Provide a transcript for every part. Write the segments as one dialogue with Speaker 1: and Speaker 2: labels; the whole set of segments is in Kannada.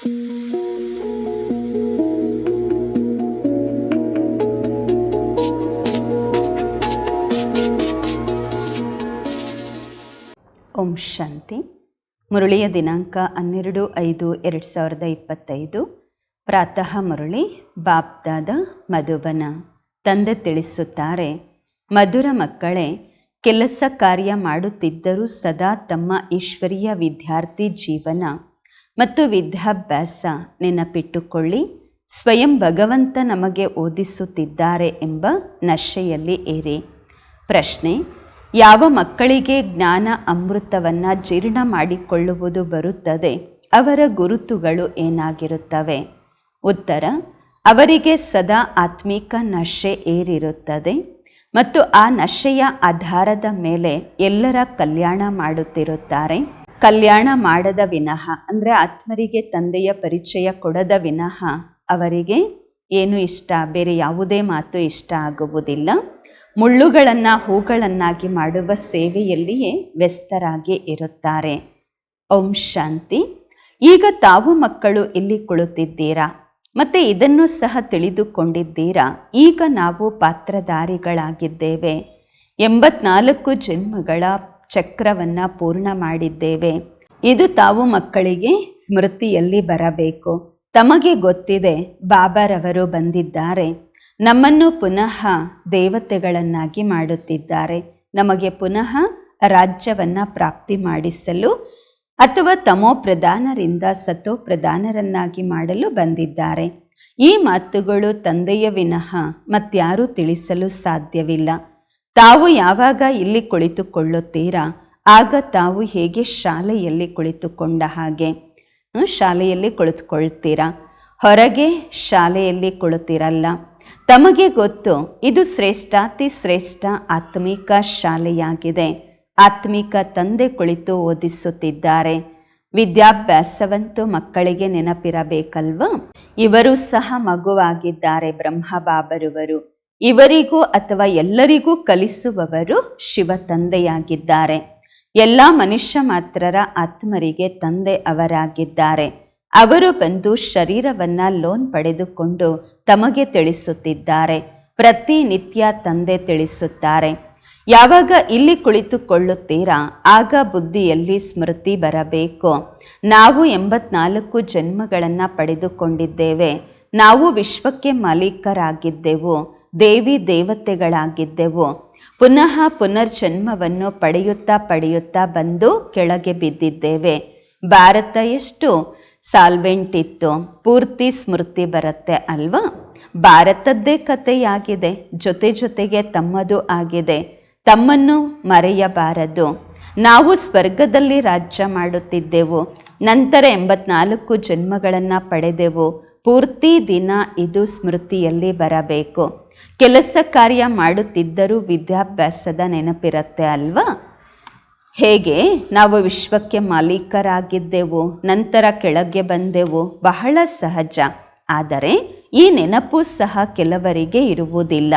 Speaker 1: ಓಂ ಶಾಂತಿ. ಮುರಳಿಯ ದಿನಾಂಕ ಹನ್ನೆರಡು ಐದು ಎರಡು ಸಾವಿರದ ಇಪ್ಪತ್ತೈದು. ಪ್ರಾತಃ ಮುರಳಿ, ಬಾಪ್ದಾದ ಮಧುಬನ. ತಂದೆ ತಿಳಿಸುತ್ತಾರೆ, ಮಧುರ ಮಕ್ಕಳೇ, ಕೆಲಸ ಕಾರ್ಯ ಮಾಡುತ್ತಿದ್ದರೂ ಸದಾ ತಮ್ಮ ಈಶ್ವರೀಯ ವಿದ್ಯಾರ್ಥಿ ಜೀವನ. ಮತ್ತು ವಿದ್ಯಾಭ್ಯಾಸ ನೆನಪಿಟ್ಟುಕೊಳ್ಳಿ. ಸ್ವಯಂ ಭಗವಂತ ನಮಗೆ ಓದಿಸುತ್ತಿದ್ದಾರೆ ಎಂಬ ನಶೆಯಲ್ಲಿ ಏರಿ ಪ್ರಶ್ನೆ, ಯಾವ ಮಕ್ಕಳಿಗೆ ಜ್ಞಾನ ಅಮೃತವನ್ನು ಜೀರ್ಣ ಮಾಡಿಕೊಳ್ಳುವುದು ಬರುತ್ತದೆ? ಅವರ ಗುರುತುಗಳು ಏನಾಗಿರುತ್ತವೆ? ಉತ್ತರ, ಅವರಿಗೆ ಸದಾ ಆತ್ಮಿಕ ನಶೆ ಏರಿರುತ್ತದೆ ಮತ್ತು ಆ ನಶೆಯ ಆಧಾರದ ಮೇಲೆ ಎಲ್ಲರ ಕಲ್ಯಾಣ ಮಾಡುತ್ತಿರುತ್ತಾರೆ. ಕಲ್ಯಾಣ ಮಾಡದ ವಿನಃ, ಅಂದರೆ ಆತ್ಮರಿಗೆ ತಂದೆಯ ಪರಿಚಯ ಕೊಡದ ವಿನಃ ಅವರಿಗೆ ಏನು ಇಷ್ಟ? ಬೇರೆ ಯಾವುದೇ ಮಾತು ಇಷ್ಟ ಆಗುವುದಿಲ್ಲ. ಮುಳ್ಳುಗಳನ್ನು, ಹೂಗಳನ್ನಾಗಿ ಮಾಡುವ ಸೇವೆಯಲ್ಲಿಯೇ ವ್ಯಸ್ತರಾಗಿ ಇರುತ್ತಾರೆ. ಓಂ ಶಾಂತಿ. ಈಗ ತಾವು ಮಕ್ಕಳು ಇಲ್ಲಿ ಕುಳಿತಿದ್ದೀರಾ? ಮತ್ತು ಇದನ್ನು ಸಹ ತಿಳಿದುಕೊಂಡಿದ್ದೀರಾ? ಈಗ ನಾವು ಪಾತ್ರಧಾರಿಗಳಾಗಿದ್ದೇವೆ. ಎಂಬತ್ನಾಲ್ಕು ಜನ್ಮಗಳ ಚಕ್ರವನ್ನು ಪೂರ್ಣ ಮಾಡಿದ್ದೇವೆ. ಇದು ತಾವು ಮಕ್ಕಳಿಗೆ ಸ್ಮೃತಿಯಲ್ಲಿ ಬರಬೇಕು. ತಮಗೆ ಗೊತ್ತಿದೆ ಬಾಬಾರವರು ಬಂದಿದ್ದಾರೆ. ನಮ್ಮನ್ನು ಪುನಃ ದೇವತೆಗಳನ್ನಾಗಿ ಮಾಡುತ್ತಿದ್ದಾರೆ. ನಮಗೆ ಪುನಃ ರಾಜ್ಯವನ್ನು ಪ್ರಾಪ್ತಿ ಮಾಡಿಸಲು ಅಥವಾ ತಮೋ ಪ್ರಧಾನರಿಂದ ಸತೋ ಪ್ರಧಾನರನ್ನಾಗಿ ಮಾಡಲು ಬಂದಿದ್ದಾರೆ. ಈ ಮಾತುಗಳು ತಂದೆಯ ವಿನಃ ಮತ್ಯಾರೂ ತಿಳಿಸಲು ಸಾಧ್ಯವಿಲ್ಲ. ತಾವು ಯಾವಾಗ ಇಲ್ಲಿ ಕುಳಿತುಕೊಳ್ಳುತ್ತೀರಾ? ಆಗ ತಾವು ಹೇಗೆ ಶಾಲೆಯಲ್ಲಿ ಕುಳಿತುಕೊಂಡ ಹಾಗೆ? ಶಾಲೆಯಲ್ಲಿ ಕುಳಿತುಕೊಳ್ತೀರಾ? ಹೊರಗೆ ಶಾಲೆಯಲ್ಲಿ ಕುಳಿತಿರಲ್ಲ. ತಮಗೆ ಗೊತ್ತು, ಇದು ಶ್ರೇಷ್ಠಾತಿ ಶ್ರೇಷ್ಠ ಆತ್ಮಿಕ ಶಾಲೆಯಾಗಿದೆ. ಆತ್ಮಿಕ ತಂದೆ ಕುಳಿತು ಓದಿಸುತ್ತಿದ್ದಾರೆ. ವಿದ್ಯಾಭ್ಯಾಸವಂತೂ ಮಕ್ಕಳಿಗೆ ನೆನಪಿರಬೇಕಲ್ವ? ಇವರು ಸಹ ಮಗುವಾಗಿದ್ದಾರೆ ಬ್ರಹ್ಮಬಾಬರುವರು. ಇವರಿಗೂ ಅಥವಾ ಎಲ್ಲರಿಗೂ ಕಲಿಸುವವರು ಶಿವ ತಂದೆಯಾಗಿದ್ದಾರೆ. ಎಲ್ಲ ಮನುಷ್ಯ ಮಾತ್ರರ ಆತ್ಮರಿಗೆ ತಂದೆ ಅವರಾಗಿದ್ದಾರೆ. ಅವರು ಬಂದು ಶರೀರವನ್ನ ಲೋನ್ ಪಡೆದುಕೊಂಡು ತಮಗೆ ತಿಳಿಸುತ್ತಿದ್ದಾರೆ. ಪ್ರತಿನಿತ್ಯ ತಂದೆ ತಿಳಿಸುತ್ತಾರೆ. ಯಾವಾಗ ಇಲ್ಲಿ ಕುಳಿತುಕೊಳ್ಳುತ್ತೀರಾ, ಆಗ ಬುದ್ಧಿಯಲ್ಲಿ ಸ್ಮೃತಿ ಬರಬೇಕು. ನಾವು ಎಂಬತ್ನಾಲ್ಕು ಜನ್ಮಗಳನ್ನು ಪಡೆದುಕೊಂಡಿದ್ದೇವೆ. ನಾವು ವಿಶ್ವಕ್ಕೆ ಮಾಲೀಕರಾಗಿದ್ದೆವು. ದೇವಿ ದೇವತೆಗಳಾಗಿದ್ದೆವು. ಪುನಃ ಪುನರ್ಜನ್ಮವನ್ನು ಪಡೆಯುತ್ತಾ ಪಡೆಯುತ್ತಾ ಬಂದು ಕೆಳಗೆ ಬಿದ್ದಿದ್ದೇವೆ. ಭಾರತ ಎಷ್ಟು ಸಾಲ್ವೆಂಟ್ ಇತ್ತು ಪೂರ್ತಿ ಸ್ಮೃತಿ ಬರುತ್ತೆ ಅಲ್ವಾ? ಭಾರತದ್ದೇ ಕಥೆಯಾಗಿದೆ, ಜೊತೆ ಜೊತೆಗೆ ತಮ್ಮದು ಆಗಿದೆ. ತಮ್ಮನ್ನು ಮರೆಯಬಾರದು. ನಾವು ಸ್ವರ್ಗದಲ್ಲಿ ರಾಜ್ಯ ಮಾಡುತ್ತಿದ್ದೆವು. ನಂತರ ಎಂಬತ್ನಾಲ್ಕು ಜನ್ಮಗಳನ್ನು ಪಡೆದೆವು. ಪೂರ್ತಿ ದಿನ ಇದು ಸ್ಮೃತಿಯಲ್ಲಿ ಬರಬೇಕು. ಕೆಲಸ ಕಾರ್ಯ ಮಾಡುತ್ತಿದ್ದರೂ ವಿದ್ಯಾಭ್ಯಾಸದ ನೆನಪಿರುತ್ತೆ ಅಲ್ವಾ? ಹೇಗೆ? ನಾವು ವಿಶ್ವಕ್ಕೆ ಮಾಲೀಕರಾಗಿದ್ದೆವು, ನಂತರ ಕೆಳಗೆ ಬಂದೆವು, ಬಹಳ ಸಹಜ. ಆದರೆ ಈ ನೆನಪು ಸಹ ಕೆಲವರಿಗೆ ಇರುವುದಿಲ್ಲ.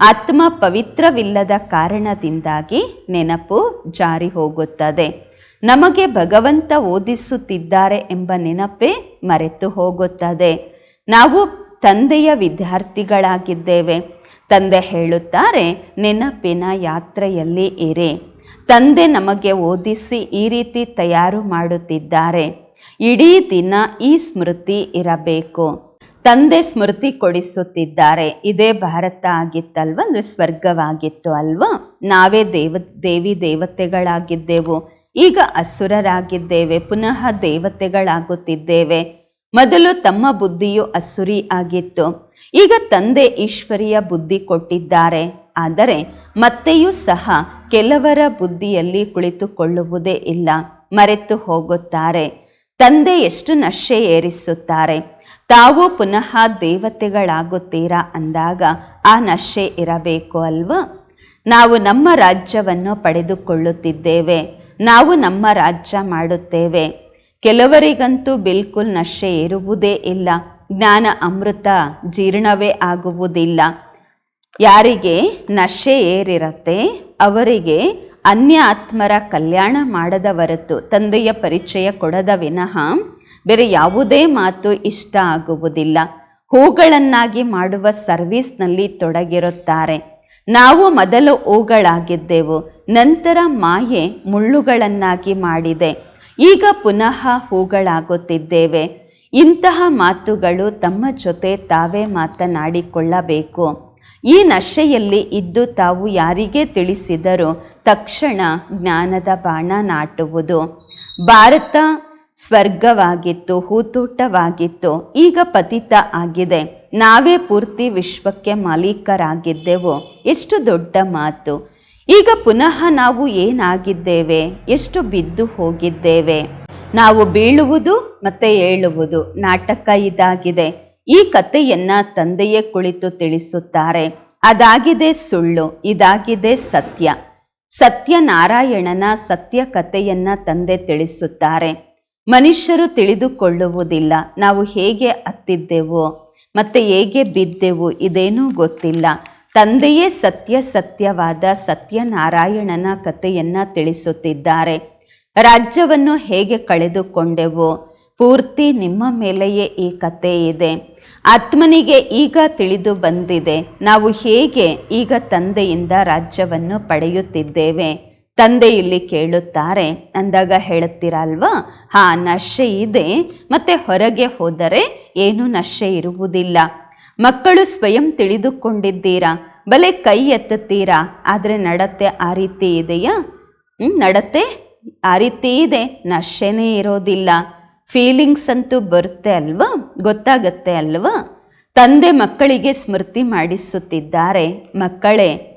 Speaker 1: ಆತ್ಮ ಪವಿತ್ರವಿಲ್ಲದ ಕಾರಣದಿಂದಾಗಿ ನೆನಪು ಜಾರಿ ಹೋಗುತ್ತದೆ. ನಮಗೆ ಭಗವಂತ ಓದಿಸುತ್ತಿದ್ದಾರೆ ಎಂಬ ನೆನಪೇ ಮರೆತು ಹೋಗುತ್ತದೆ. ನಾವು ತಂದೆಯ ವಿದ್ಯಾರ್ಥಿಗಳಾಗಿದ್ದೇವೆ. ತಂದೆ ಹೇಳುತ್ತಾರೆ, ನೆನಪಿನ ಯಾತ್ರೆಯಲ್ಲಿ ಇರಿ. ತಂದೆ ನಮಗೆ ಓದಿಸಿ ಈ ರೀತಿ ತಯಾರು ಮಾಡುತ್ತಿದ್ದಾರೆ. ಇಡೀ ದಿನ ಈ ಸ್ಮೃತಿ ಇರಬೇಕು. ತಂದೆ ಸ್ಮೃತಿ ಕೊಡಿಸುತ್ತಿದ್ದಾರೆ. ಇದೇ ಭಾರತ ಆಗಿತ್ತಲ್ವ? ಅಂದರೆ ಸ್ವರ್ಗವಾಗಿತ್ತು ಅಲ್ವಾ? ನಾವೇ ದೇವ, ದೇವಿ ದೇವತೆಗಳಾಗಿದ್ದೆವು. ಈಗ ಅಸುರರಾಗಿದ್ದೇವೆ. ಪುನಃ ದೇವತೆಗಳಾಗುತ್ತಿದ್ದೇವೆ. ಮೊದಲು ತಮ್ಮ ಬುದ್ಧಿಯು ಅಸುರಿ ಆಗಿತ್ತು. ಈಗ ತಂದೆ ಈಶ್ವರಿಯ ಬುದ್ಧಿ ಕೊಟ್ಟಿದ್ದಾರೆ. ಆದರೆ ಮತ್ತೆಯೂ ಸಹ ಕೆಲವರ ಬುದ್ಧಿಯಲ್ಲಿ ಕುಳಿತುಕೊಳ್ಳುವುದೇ ಇಲ್ಲ. ಮರೆತು ಹೋಗುತ್ತಾರೆ. ತಂದೆ ಎಷ್ಟು ನಶೆ ಏರಿಸುತ್ತಾರೆ. ತಾವು ಪುನಃ ದೇವತೆಗಳಾಗುತ್ತೀರಾ ಅಂದಾಗ ಆ ನಶೆ ಇರಬೇಕು ಅಲ್ವಾ? ನಾವು ನಮ್ಮ ರಾಜ್ಯವನ್ನು ಪಡೆದುಕೊಳ್ಳುತ್ತಿದ್ದೇವೆ. ನಾವು ನಮ್ಮ ರಾಜ್ಯ ಮಾಡುತ್ತೇವೆ. ಕೆಲವರಿಗಂತೂ ಬಿಲ್ಕುಲ್ ನಶೆ ಇರುವುದೇ ಇಲ್ಲ. ಜ್ಞಾನ ಅಮೃತ ಜೀರ್ಣವೇ ಆಗುವುದಿಲ್ಲ. ಯಾರಿಗೆ ನಶೆ ಏರಿರತ್ತೆ, ಅವರಿಗೆ ಅನ್ಯ ಆತ್ಮರ ಕಲ್ಯಾಣ ಮಾಡದ ಹೊರತು ತಂದೆಯ ಪರಿಚಯ ಕೊಡದ ವಿನಃ ಬೇರೆ ಯಾವುದೇ ಮಾತು ಇಷ್ಟ ಆಗುವುದಿಲ್ಲ. ಹೂಗಳನ್ನಾಗಿ ಮಾಡುವ ಸರ್ವಿಸ್ನಲ್ಲಿ ತೊಡಗಿರುತ್ತಾರೆ. ನಾವು ಮೊದಲು ಹೂಗಳಾಗಿದ್ದೆವು, ನಂತರ ಮಾಯೆ ಮುಳ್ಳುಗಳನ್ನಾಗಿ ಮಾಡಿದೆ. ಈಗ ಪುನಃ ಹೂಗಳಾಗುತ್ತಿದ್ದೇವೆ. ಇಂತಹ ಮಾತುಗಳು ತಮ್ಮ ಜೊತೆ ತಾವೇ ಮಾತನಾಡಿಕೊಳ್ಳಬೇಕು. ಈ ನಶೆಯಲ್ಲಿ ಇದ್ದು ತಾವು ಯಾರಿಗೆ ತಿಳಿಸಿದರೂ ತಕ್ಷಣ ಜ್ಞಾನದ ಬಾಣ ನಾಟುವುದು. ಭಾರತ ಸ್ವರ್ಗವಾಗಿತ್ತು, ಹೂತೂಟವಾಗಿತ್ತು, ಈಗ ಪತಿತ ಆಗಿದೆ. ನಾವೇ ಪೂರ್ತಿ ವಿಶ್ವಕ್ಕೆ ಮಾಲೀಕರಾಗಿದ್ದೆವು. ಎಷ್ಟು ದೊಡ್ಡ ಮಾತು. ಈಗ ಪುನಃ ನಾವು ಏನಾಗಿದ್ದೇವೆ? ಎಷ್ಟು ಬಿದ್ದು ಹೋಗಿದ್ದೇವೆ? ನಾವು ಬೀಳುವುದು ಮತ್ತೆ ಏಳುವುದು ನಾಟಕ ಇದಾಗಿದೆ. ಈ ಕಥೆಯನ್ನ ತಂದೆಯೇ ಕುಳಿತು ತಿಳಿಸುತ್ತಾರೆ. ಅದಾಗಿದೆ ಸುಳ್ಳು, ಇದಾಗಿದೆ ಸತ್ಯ. ಸತ್ಯ ನಾರಾಯಣನ ಸತ್ಯ ಕಥೆಯನ್ನ ತಂದೆ ತಿಳಿಸುತ್ತಾರೆ. ಮನುಷ್ಯರು ತಿಳಿದುಕೊಳ್ಳುವುದಿಲ್ಲ, ನಾವು ಹೇಗೆ ಹತ್ತಿದ್ದೆವು ಮತ್ತೆ ಹೇಗೆ ಬಿದ್ದೆವು ಇದೇನೂ ಗೊತ್ತಿಲ್ಲ. ತಂದೆಯೇ ಸತ್ಯ ಸತ್ಯವಾದ ಸತ್ಯನಾರಾಯಣನ ಕಥೆಯನ್ನ ತಿಳಿಸುತ್ತಿದ್ದಾರೆ. ರಾಜ್ಯವನ್ನು ಹೇಗೆ ಕಳೆದುಕೊಂಡೆವು ಪೂರ್ತಿ ನಿಮ್ಮ ಮೇಲೆಯೇ ಈ ಕತೆ ಇದೆ. ಆತ್ಮನಿಗೆ ಈಗ ತಿಳಿದು ಬಂದಿದೆ. ನಾವು ಹೇಗೆ ಈಗ ತಂದೆಯಿಂದ ರಾಜ್ಯವನ್ನು ಪಡೆಯುತ್ತಿದ್ದೇವೆ? ತಂದೆ ಇಲ್ಲಿ ಕೇಳುತ್ತಾರೆ. ಅಂದಾಗ ಹೇಳುತ್ತೀರಲ್ವಾ? ಹಾ, ನಶೆ ಇದೆ. ಮತ್ತೆ ಹೊರಗೆ ಹೋದರೆ ಏನು ನಶೆ ಇರುವುದಿಲ್ಲ. ಮಕ್ಕಳು ಸ್ವಯಂ ತಿಳಿದುಕೊಂಡಿದ್ದೀರಾ? ಬಲೆ ಕೈ ಎತ್ತುತ್ತೀರಾ? ಆದರೆ ನಡತೆ ಆ ರೀತಿ ಇದೆಯಾ ನಡತೆ ಆ ರೀತಿ ಇದೆ. ನಶೆನೇ ಇರೋದಿಲ್ಲ. ಫೀಲಿಂಗ್ಸ್ ಅಂತೂ ಬರುತ್ತೆ ಅಲ್ವಾ? ಗೊತ್ತಾಗತ್ತೆ ಅಲ್ವಾ? ತಂದೆ ಮಕ್ಕಳಿಗೆ ಸ್ಮೃತಿ ಮಾಡಿಸುತ್ತಿದ್ದಾರೆ. ಮಕ್ಕಳೇ,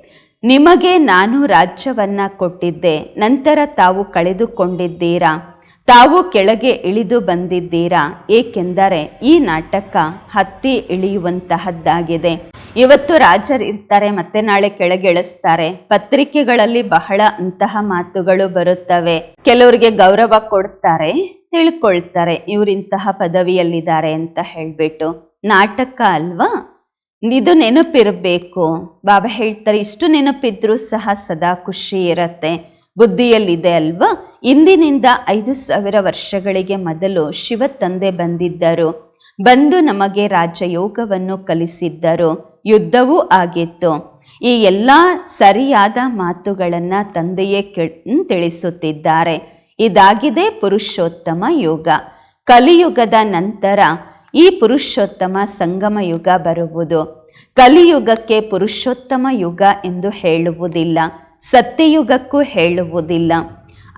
Speaker 1: ನಿಮಗೆ ನಾನು ರಾಜ್ಯವನ್ನು ಕೊಟ್ಟಿದ್ದೆ. ನಂತರ ತಾವು ಕಳೆದುಕೊಂಡಿದ್ದೀರಾ? ತಾವು ಕೆಳಗೆ ಇಳಿದು ಬಂದಿದ್ದೀರಾ? ಏಕೆಂದರೆ ಈ ನಾಟಕ ಹತ್ತಿ ಇಳಿಯುವಂತಹದ್ದಾಗಿದೆ. ಇವತ್ತು ರಾಜರಿರ್ತಾರೆ ಮತ್ತೆ ನಾಳೆ ಕೆಳಗೆ ಇಳಿಸ್ತಾರೆ. ಪತ್ರಿಕೆಗಳಲ್ಲಿ ಬಹಳ ಅಂತಹ ಮಾತುಗಳು ಬರುತ್ತವೆ. ಕೆಲವರಿಗೆ ಗೌರವ ಕೊಡ್ತಾರೆ, ತಿಳ್ಕೊಳ್ತಾರೆ, ಇವರಿಂತಹ ಪದವಿಯಲ್ಲಿದ್ದಾರೆ ಅಂತ ಹೇಳ್ಬಿಟ್ಟು. ನಾಟಕ ಅಲ್ವಾ? ಇದು ನೆನಪಿರಬೇಕು. ಬಾಬಾ ಹೇಳ್ತಾರೆ, ಇಷ್ಟು ನೆನಪಿದ್ರೂ ಸಹ ಸದಾ ಖುಷಿ ಇರತ್ತೆ. ಬುದ್ಧಿಯಲ್ಲಿದೆ ಅಲ್ವಾ? ಇಂದಿನಿಂದ ಐದು ಸಾವಿರ ವರ್ಷಗಳಿಗೆ ಮೊದಲು ಶಿವ ತಂದೆ ಬಂದಿದ್ದರು. ಬಂದು ನಮಗೆ ರಾಜಯೋಗವನ್ನು ಕಲಿಸಿದ್ದರು. ಯುದ್ಧವೂ ಆಗಿತ್ತು. ಈ ಎಲ್ಲ ಸರಿಯಾದ ಮಾತುಗಳನ್ನು ತಂದೆಯೇ ಕೆ ತಿಳಿಸುತ್ತಿದ್ದಾರೆ. ಇದಾಗಿದೆ ಪುರುಷೋತ್ತಮ ಯುಗ. ಕಲಿಯುಗದ ನಂತರ ಈ ಪುರುಷೋತ್ತಮ ಸಂಗಮ ಯುಗ ಬರುವುದು. ಕಲಿಯುಗಕ್ಕೆ ಪುರುಷೋತ್ತಮ ಯುಗ ಎಂದು ಹೇಳುವುದಿಲ್ಲ. ಸತ್ಯಯುಗಕ್ಕೂ ಹೇಳುವುದಿಲ್ಲ.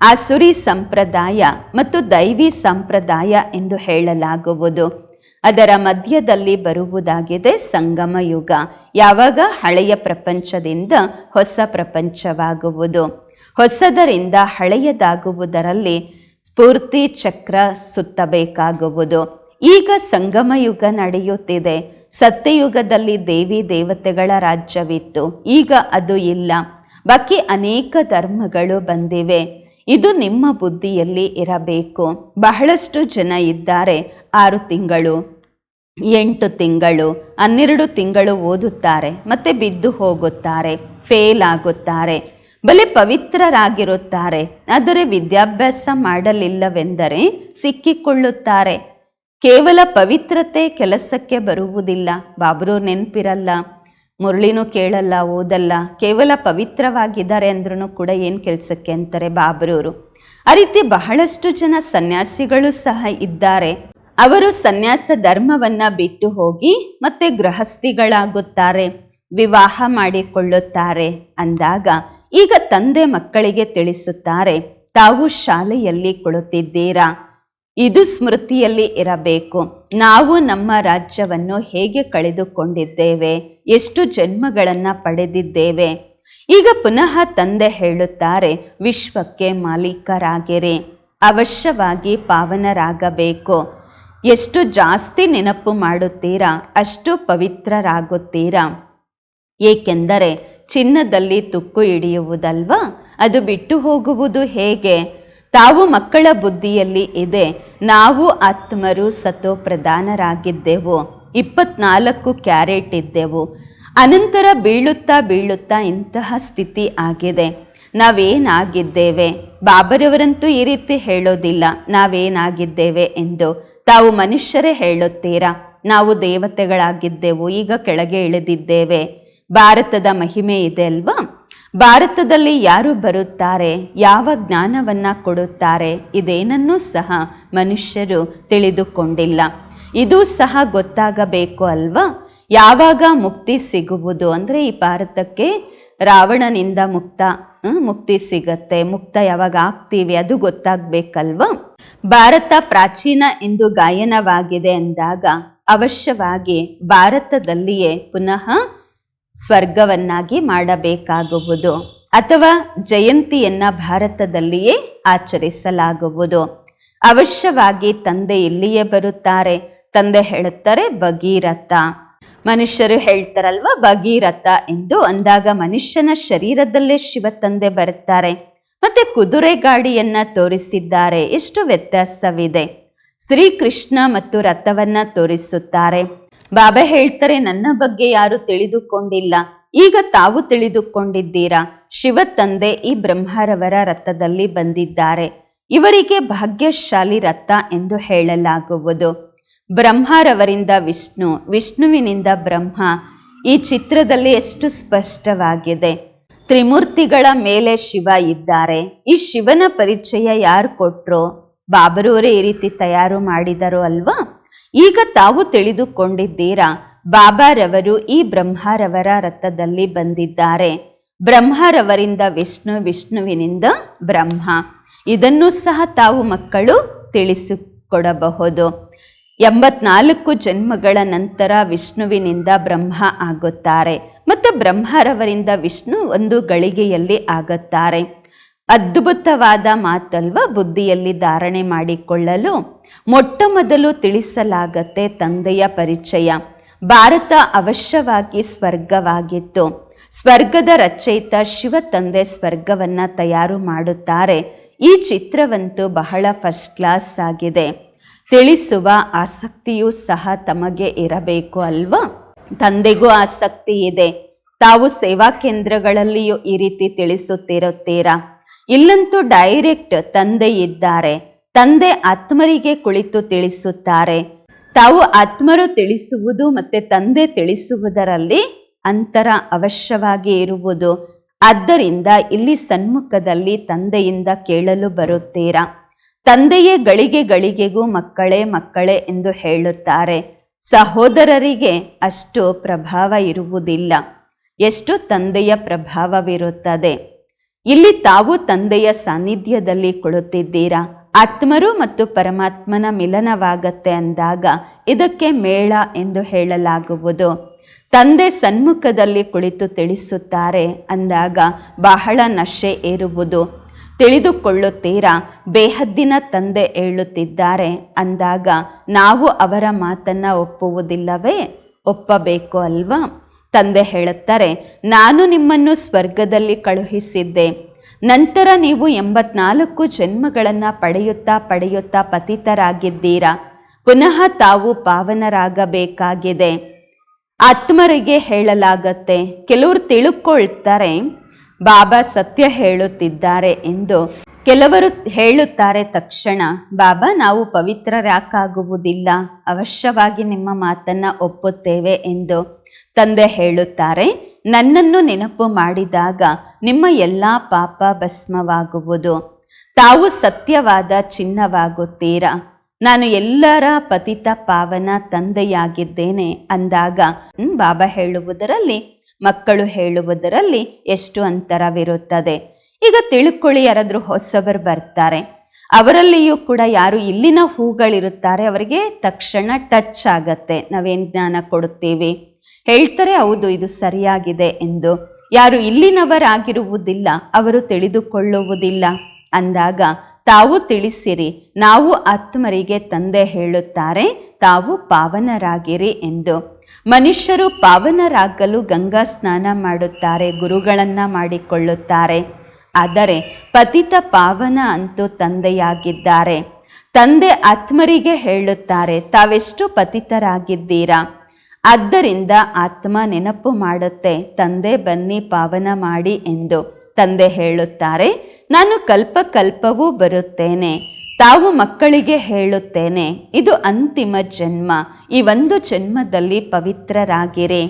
Speaker 1: ಆಸುರಿ ಸಂಪ್ರದಾಯ ಮತ್ತು ದೈವಿ ಸಂಪ್ರದಾಯ ಎಂದು ಹೇಳಲಾಗುವುದು. ಅದರ ಮಧ್ಯದಲ್ಲಿ ಬರುವುದಾಗಿದೆ ಸಂಗಮ ಯುಗ ಯಾವಾಗ? ಹಳೆಯ ಪ್ರಪಂಚದಿಂದ ಹೊಸ ಪ್ರಪಂಚವಾಗುವುದು. ಹೊಸದರಿಂದ ಹಳೆಯದಾಗುವುದರಲ್ಲಿ ಸ್ಫೂರ್ತಿ ಚಕ್ರ ಸುತ್ತಬೇಕಾಗುವುದು. ಈಗ ಸಂಗಮ ಯುಗ ನಡೆಯುತ್ತಿದೆ. ಸತ್ಯಯುಗದಲ್ಲಿ ದೇವಿ ದೇವತೆಗಳ ರಾಜ್ಯವಿತ್ತು. ಈಗ ಅದು ಇಲ್ಲ. ಬಾಕಿ ಅನೇಕ ಧರ್ಮಗಳು ಬಂದಿವೆ. ಇದು ನಿಮ್ಮ ಬುದ್ಧಿಯಲ್ಲಿ ಇರಬೇಕು. ಬಹಳಷ್ಟು ಜನ ಇದ್ದಾರೆ. ಆರು ತಿಂಗಳು, ಎಂಟು ತಿಂಗಳು, ಹನ್ನೆರಡು ತಿಂಗಳು ಓದುತ್ತಾರೆ, ಮತ್ತೆ ಬಿದ್ದು ಹೋಗುತ್ತಾರೆ, ಫೇಲ್ ಆಗುತ್ತಾರೆ, ಬಲೆ ಪವಿತ್ರರಾಗಿರುತ್ತಾರೆ. ಆದರೆ ವಿದ್ಯಾಭ್ಯಾಸ ಮಾಡಲಿಲ್ಲವೆಂದರೆ ಸಿಕ್ಕಿಕೊಳ್ಳುತ್ತಾರೆ. ಕೇವಲ ಪವಿತ್ರತೆ ಕೆಲಸಕ್ಕೆ ಬರುವುದಿಲ್ಲ. ಬಾಬ್ರು ನೆನಪಿರಲ್ಲ. ಮುರಳಿನೂ ಕೇಳಲ್ಲ, ಓದಲ್ಲ, ಕೇವಲ ಪವಿತ್ರವಾಗಿದ್ದಾರೆ ಅಂದ್ರೂ ಕೂಡ ಏನು ಕೆಲಸಕ್ಕೆ ಅಂತಾರೆ ಬಾಬ್ರವರು ಆ ರೀತಿ ಬಹಳಷ್ಟು ಜನ ಸನ್ಯಾಸಿಗಳು ಸಹ ಇದ್ದಾರೆ. ಅವರು ಸನ್ಯಾಸ ಧರ್ಮವನ್ನ ಬಿಟ್ಟು ಹೋಗಿ ಮತ್ತೆ ಗೃಹಸ್ಥಿಗಳಾಗುತ್ತಾರೆ, ವಿವಾಹ ಮಾಡಿಕೊಳ್ಳುತ್ತಾರೆ ಅಂದಾಗ ಈಗ ತಂದೆ ಮಕ್ಕಳಿಗೆ ತಿಳಿಸುತ್ತಾರೆ, ತಾವು ಶಾಲೆಯಲ್ಲಿ ಕುಳಿತಿದ್ದೀರಾ? ಇದು ಸ್ಮೃತಿಯಲ್ಲಿ ಇರಬೇಕು. ನಾವು ನಮ್ಮ ರಾಜ್ಯವನ್ನು ಹೇಗೆ ಕಳೆದುಕೊಂಡಿದ್ದೇವೆ? ಎಷ್ಟು ಜನ್ಮಗಳನ್ನು ಪಡೆದಿದ್ದೇವೆ? ಈಗ ಪುನಃ ತಂದೆ ಹೇಳುತ್ತಾರೆ, ವಿಶ್ವಕ್ಕೆ ಮಾಲೀಕರಾಗಿರಿ. ಅವಶ್ಯವಾಗಿ ಪಾವನರಾಗಬೇಕು. ಎಷ್ಟು ಜಾಸ್ತಿ ನೆನಪು ಮಾಡುತ್ತೀರಾ, ಅಷ್ಟು ಪವಿತ್ರರಾಗುತ್ತೀರಾ? ಏಕೆಂದರೆ ಚಿನ್ನದಲ್ಲಿ ತುಕ್ಕು ಹಿಡಿಯುವುದಲ್ವಾ? ಅದು ಬಿಟ್ಟು ಹೋಗುವುದು ಹೇಗೆ? ತಾವು ಮಕ್ಕಳ ಬುದ್ಧಿಯಲ್ಲಿ ಇದೆ ನಾವು ಆತ್ಮರು ಸತೋ ಪ್ರಧಾನರಾಗಿದ್ದೆವು. ಇಪ್ಪತ್ನಾಲ್ಕು ಕ್ಯಾರೆಟ್ ಇದ್ದೆವು. ಅನಂತರ ಬೀಳುತ್ತಾ ಬೀಳುತ್ತಾ ಇಂತಹ ಸ್ಥಿತಿ ಆಗಿದೆ. ನಾವೇನಾಗಿದ್ದೇವೆ? ಬಾಬರವರಂತೂ ಈ ರೀತಿ ಹೇಳೋದಿಲ್ಲ. ನಾವೇನಾಗಿದ್ದೇವೆ ಎಂದು ತಾವು ಮನುಷ್ಯರೇ ಹೇಳುತ್ತೀರಾ? ನಾವು ದೇವತೆಗಳಾಗಿದ್ದೆವು, ಈಗ ಕೆಳಗೆ ಇಳಿದಿದ್ದೇವೆ. ಭಾರತದ ಮಹಿಮೆ ಇದೆ ಅಲ್ವಾ? ಭಾರತದಲ್ಲಿ ಯಾರು ಬರುತ್ತಾರೆ, ಯಾವ ಜ್ಞಾನವನ್ನ ಕೊಡುತ್ತಾರೆ, ಇದೇನನ್ನೂ ಸಹ ಮನುಷ್ಯರು ತಿಳಿದುಕೊಂಡಿಲ್ಲ. ಇದು ಸಹ ಗೊತ್ತಾಗಬೇಕು ಅಲ್ವಾ? ಯಾವಾಗ ಮುಕ್ತಿ ಸಿಗುವುದು ಅಂದರೆ ಈ ಭಾರತಕ್ಕೆ ರಾವಣನಿಂದ ಮುಕ್ತ ಮುಕ್ತಿ ಸಿಗತ್ತೆ, ಮುಕ್ತ ಯಾವಾಗ ಆಗ್ತೀವಿ ಅದು ಗೊತ್ತಾಗಬೇಕಲ್ವಾ? ಭಾರತ ಪ್ರಾಚೀನ ಎಂದು ಗಾಯನವಾಗಿದೆ ಅಂದಾಗ ಅವಶ್ಯವಾಗಿ ಭಾರತದಲ್ಲಿಯೇ ಪುನಃ ಸ್ವರ್ಗವನ್ನಾಗಿ ಮಾಡಬೇಕಾಗುವುದು ಅಥವಾ ಜಯಂತಿಯನ್ನ ಭಾರತದಲ್ಲಿಯೇ ಆಚರಿಸಲಾಗುವುದು. ಅವಶ್ಯವಾಗಿ ತಂದೆ ಇಲ್ಲಿಯೇ ಬರುತ್ತಾರೆ. ತಂದೆ ಹೇಳುತ್ತಾರೆ, ಭಗೀರಥ. ಮನುಷ್ಯರು ಹೇಳ್ತಾರಲ್ವ, ಭಗೀರಥ ಎಂದು ಅಂದಾಗ ಮನುಷ್ಯನ ಶರೀರದಲ್ಲೇ ಶಿವ ತಂದೆ ಬರುತ್ತಾರೆ. ಮತ್ತೆ ಕುದುರೆ ಗಾಡಿಯನ್ನ ತೋರಿಸಿದ್ದಾರೆ. ಎಷ್ಟು ವ್ಯತ್ಯಾಸವಿದೆ. ಶ್ರೀಕೃಷ್ಣ ಮತ್ತು ರಥವನ್ನ ತೋರಿಸುತ್ತಾರೆ. ಬಾಬಾ ಹೇಳ್ತಾರೆ, ನನ್ನ ಬಗ್ಗೆ ಯಾರು ತಿಳಿದುಕೊಂಡಿಲ್ಲ. ಈಗ ತಾವು ತಿಳಿದುಕೊಂಡಿದ್ದೀರಾ? ಶಿವ ತಂದೆ ಈ ಬ್ರಹ್ಮರವರ ರಥದಲ್ಲಿ ಬಂದಿದ್ದಾರೆ. ಇವರಿಗೆ ಭಾಗ್ಯಶಾಲಿ ರಥ ಎಂದು ಹೇಳಲಾಗುವುದು. ಬ್ರಹ್ಮರವರಿಂದ ವಿಷ್ಣು, ವಿಷ್ಣುವಿನಿಂದ ಬ್ರಹ್ಮ. ಈ ಚಿತ್ರದಲ್ಲಿ ಎಷ್ಟು ಸ್ಪಷ್ಟವಾಗಿದೆ. ತ್ರಿಮೂರ್ತಿಗಳ ಮೇಲೆ ಶಿವ ಇದ್ದಾರೆ. ಈ ಶಿವನ ಪರಿಚಯ ಯಾರು ಕೊಟ್ರು? ಬಾಬರೂರೇ ಈ ರೀತಿ ತಯಾರು ಮಾಡಿದರು ಅಲ್ವಾ? ಈಗ ತಾವು ತಿಳಿದುಕೊಂಡಿದ್ದೀರಾ, ಬಾಬಾರವರು ಈ ಬ್ರಹ್ಮರವರ ರಥದಲ್ಲಿ ಬಂದಿದ್ದಾರೆ. ಬ್ರಹ್ಮರವರಿಂದ ವಿಷ್ಣು, ವಿಷ್ಣುವಿನಿಂದ ಬ್ರಹ್ಮ. ಇದನ್ನು ಸಹ ತಾವು ಮಕ್ಕಳು ತಿಳಿಸಿಕೊಡಬಹುದು. ಎಂಬತ್ನಾಲ್ಕು ಜನ್ಮಗಳ ನಂತರ ವಿಷ್ಣುವಿನಿಂದ ಬ್ರಹ್ಮ ಆಗುತ್ತಾರೆ. ಮತ್ತು ಬ್ರಹ್ಮರವರಿಂದ ವಿಷ್ಣು ಒಂದು ಗಳಿಗೆಯಲ್ಲಿ ಆಗುತ್ತಾರೆ. ಅದ್ಭುತವಾದ ಮಾತಲ್ವ ಬುದ್ಧಿಯಲ್ಲಿ ಧಾರಣೆ ಮಾಡಿಕೊಳ್ಳಲು. ಮೊಟ್ಟ ಮೊದಲು ತಿಳಿಸಲಾಗತ್ತೆ ತಂದೆಯ ಪರಿಚಯ. ಭಾರತ ಅವಶ್ಯವಾಗಿ ಸ್ವರ್ಗವಾಗಿತ್ತು. ಸ್ವರ್ಗದ ರಚಯಿತ ಶಿವ ತಂದೆ ಸ್ವರ್ಗವನ್ನ ತಯಾರು ಮಾಡುತ್ತಾರೆ. ಈ ಚಿತ್ರವಂತೂ ಬಹಳ ಫಸ್ಟ್ ಕ್ಲಾಸ್ ಆಗಿದೆ. ತಿಳಿಸುವ ಆಸಕ್ತಿಯೂ ಸಹ ತಮಗೆ ಇರಬೇಕು ಅಲ್ವಾ? ತಂದೆಗೂ ಆಸಕ್ತಿ ಇದೆ. ತಾವು ಸೇವಾ ಕೇಂದ್ರಗಳಲ್ಲಿಯೂ ಈ ರೀತಿ ತಿಳಿಸುತ್ತಿರುತ್ತೀರಾ? ಇಲ್ಲಂತೂ ಡೈರೆಕ್ಟ್ ತಂದೆ ಇದ್ದಾರೆ. ತಂದೆ ಆತ್ಮರಿಗೆ ಕುಳಿತು ತಿಳಿಸುತ್ತಾರೆ. ತಾವು ಆತ್ಮರು ತಿಳಿಸುವುದು ಮತ್ತೆ ತಂದೆ ತಿಳಿಸುವುದರಲ್ಲಿ ಅಂತರ ಅವಶ್ಯವಾಗಿ ಇರುವುದು. ಆದ್ದರಿಂದ ಇಲ್ಲಿ ಸನ್ಮುಖದಲ್ಲಿ ತಂದೆಯಿಂದ ಕೇಳಲು ಬರುತ್ತೀರಾ? ತಂದೆಯೇ ಗಳಿಗೆ ಗಳಿಗೆಗೂ ಮಕ್ಕಳೇ ಮಕ್ಕಳೇ ಎಂದು ಹೇಳುತ್ತಾರೆ. ಸಹೋದರರಿಗೆ ಅಷ್ಟು ಪ್ರಭಾವ ಇರುವುದಿಲ್ಲ. ಎಷ್ಟು ತಂದೆಯ ಪ್ರಭಾವವಿರುತ್ತದೆ. ಇಲ್ಲಿ ತಾವು ತಂದೆಯ ಸಾನ್ನಿಧ್ಯದಲ್ಲಿ ಕುಳಿತಿದ್ದೀರಾ? ಆತ್ಮರು ಮತ್ತು ಪರಮಾತ್ಮನ ಮಿಲನವಾಗತ್ತೆ ಅಂದಾಗ ಇದಕ್ಕೆ ಮೇಳ ಎಂದು ಹೇಳಲಾಗುವುದು. ತಂದೆ ಸನ್ಮುಖದಲ್ಲಿ ಕುಳಿತು ತಿಳಿಸುತ್ತಾರೆ ಅಂದಾಗ ಬಹಳ ನಶೆ ಏರುವುದು. ತಿಳಿದುಕೊಳ್ಳುತ್ತೀರಾ? ಬೇಹದ್ದಿನ ತಂದೆ ಹೇಳುತ್ತಿದ್ದಾರೆ ಅಂದಾಗ ನಾವು ಅವರ ಮಾತನ್ನ ಒಪ್ಪುವುದಿಲ್ಲವೇ? ಒಪ್ಪಬೇಕು ಅಲ್ವಾ? ತಂದೆ ಹೇಳುತ್ತಾರೆ, ನಾನು ನಿಮ್ಮನ್ನು ಸ್ವರ್ಗದಲ್ಲಿ ಕಳುಹಿಸಿದ್ದೆ. ನಂತರ ನೀವು ಎಂಬತ್ನಾಲ್ಕು ಜನ್ಮಗಳನ್ನು ಪಡೆಯುತ್ತಾ ಪಡೆಯುತ್ತಾ ಪತಿತರಾಗಿದ್ದೀರಾ? ಪುನಃ ತಾವು ಪಾವನರಾಗಬೇಕಾಗಿದೆ. ಆತ್ಮರಿಗೆ ಹೇಳಲಾಗತ್ತೆ. ಕೆಲವರು ತಿಳುಕೊಳ್ತಾರೆ, ಬಾಬಾ ಸತ್ಯ ಹೇಳುತ್ತಿದ್ದಾರೆ ಎಂದು. ಕೆಲವರು ಹೇಳುತ್ತಾರೆ ತಕ್ಷಣ, ಬಾಬಾ, ನಾವು ಪವಿತ್ರರಾಕಾಗುವುದಿಲ್ಲ. ಅವಶ್ಯವಾಗಿ ನಿಮ್ಮ ಮಾತನ್ನ ಒಪ್ಪುತ್ತೇವೆ ಎಂದು ತಂದೆ ಹೇಳುತ್ತಾರೆ. ನನ್ನನ್ನು ನೆನಪು ಮಾಡಿದಾಗ ನಿಮ್ಮ ಎಲ್ಲ ಪಾಪ ಭಸ್ಮವಾಗುವುದು. ತಾವು ಸತ್ಯವಾದ ಚಿನ್ನವಾಗುತ್ತೀರಾ? ನಾನು ಎಲ್ಲರ ಪತಿತ ಪಾವನ ತಂದೆಯಾಗಿದ್ದೇನೆ ಅಂದಾಗ ಬಾಬಾ ಹೇಳುವುದರಲ್ಲಿ, ಮಕ್ಕಳು ಹೇಳುವುದರಲ್ಲಿ ಎಷ್ಟು ಅಂತರವಿರುತ್ತದೆ? ಈಗ ತಿಳ್ಕೊಳ್ಳಿ, ಯಾರಾದರೂ ಹೊಸಬರು ಬರ್ತಾರೆ. ಅವರಲ್ಲಿಯೂ ಕೂಡ ಯಾರು ಇಲ್ಲಿನ ಹೂಗಳಿರುತ್ತಾರೆ, ಅವರಿಗೆ ತಕ್ಷಣ ಟಚ್ ಆಗತ್ತೆ. ನಾವೇನು ಜ್ಞಾನ ಕೊಡುತ್ತೀವಿ? ಹೇಳ್ತಾರೆ, ಹೌದು, ಇದು ಸರಿಯಾಗಿದೆ ಎಂದು. ಯಾರು ಇಲ್ಲಿನವರಾಗಿರುವುದಿಲ್ಲ, ಅವರು ತಿಳಿದುಕೊಳ್ಳುವುದಿಲ್ಲ. ಅಂದಾಗ, ತಾವು ತಿಳಿಸಿರಿ, ನಾವು ಆತ್ಮರಿಗೆ ತಂದೆ ಹೇಳುತ್ತಾರೆ, ತಾವು ಪಾವನರಾಗಿರಿ ಎಂದು. ಮನುಷ್ಯರು ಪಾವನರಾಗಲು ಗಂಗಾ ಸ್ನಾನ ಮಾಡುತ್ತಾರೆ, ಗುರುಗಳನ್ನು ಮಾಡಿಕೊಳ್ಳುತ್ತಾರೆ. ಆದರೆ, ಪತಿತ ಪಾವನ ಅಂತೂ ತಂದೆಯಾಗಿದ್ದಾರೆ. ತಂದೆ ಆತ್ಮರಿಗೆ ಹೇಳುತ್ತಾರೆ, ತಾವೆಷ್ಟು ಪತಿತರಾಗಿದ್ದೀರಾ? ಆದ್ದರಿಂದ ಆತ್ಮ ನೆನಪು ಮಾಡುತ್ತೆ, ತಂದೆ ಬನ್ನಿ ಪಾವನ ಮಾಡಿ ಎಂದು ತಂದೆ ಹೇಳುತ್ತಾರೆ, ನಾನು ಕಲ್ಪ ಕಲ್ಪವೂ ಬರುತ್ತೇನೆ, ತಾವು ಮಕ್ಕಳಿಗೆ ಹೇಳುತ್ತೇನೆ, ಇದು ಅಂತಿಮ ಜನ್ಮ, ಈ ಒಂದು ಜನ್ಮದಲ್ಲಿ ಪವಿತ್ರರಾಗಿರಿ.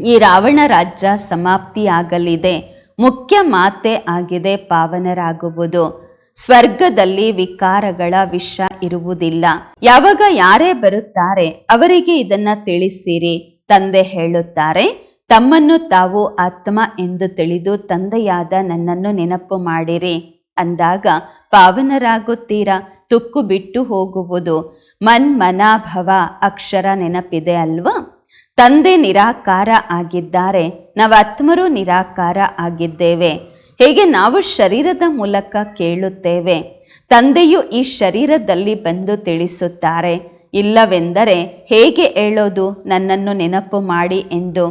Speaker 1: ಈ ರಾವಣ ರಾಜ್ಯ ಸಮಾಪ್ತಿಯಾಗಲಿದೆ, ಮುಖ್ಯ ಮಾತೆ ಆಗಿದೆ ಪಾವನರಾಗುವುದು. ಸ್ವರ್ಗದಲ್ಲಿ ವಿಕಾರಗಳ ವಿಷ ಇರುವುದಿಲ್ಲ. ಯಾವಾಗ ಯಾರೇ ಬರುತ್ತಾರೆ ಅವರಿಗೆ ಇದನ್ನ ತಿಳಿಸಿರಿ. ತಂದೆ ಹೇಳುತ್ತಾರೆ, ತಮ್ಮನ್ನು ತಾವು ಆತ್ಮ ಎಂದು ತಿಳಿದು ತಂದೆಯಾದ ನನ್ನನ್ನು ನೆನಪು ಮಾಡಿರಿ. ಅಂದಾಗ ಪಾವನರಾಗುತ್ತೀರಾ? ತುಕ್ಕು ಬಿಟ್ಟು ಹೋಗುವುದು. ಮನ್ ಮನಾಭವ ಅಕ್ಷರ ನೆನಪಿದೆ ಅಲ್ವಾ? ತಂದೆ ನಿರಾಕಾರ ಆಗಿದ್ದಾರೆ. ನಾವು ಆತ್ಮರು ನಿರಾಕಾರ ಆಗಿದ್ದೇವೆ. ಹೇಗೆ ನಾವು ಶರೀರದ ಮೂಲಕ ಕೇಳುತ್ತೇವೆ? ತಂದೆಯು ಈ ಶರೀರದಲ್ಲಿ ಬಂದು ತಿಳಿಸುತ್ತಾರೆ, ಇಲ್ಲವೆಂದರೆ ಹೇಗೆ ಹೇಳೋದು? ನನ್ನನ್ನು ನೆನಪು ಮಾಡಿ ಎಂದು.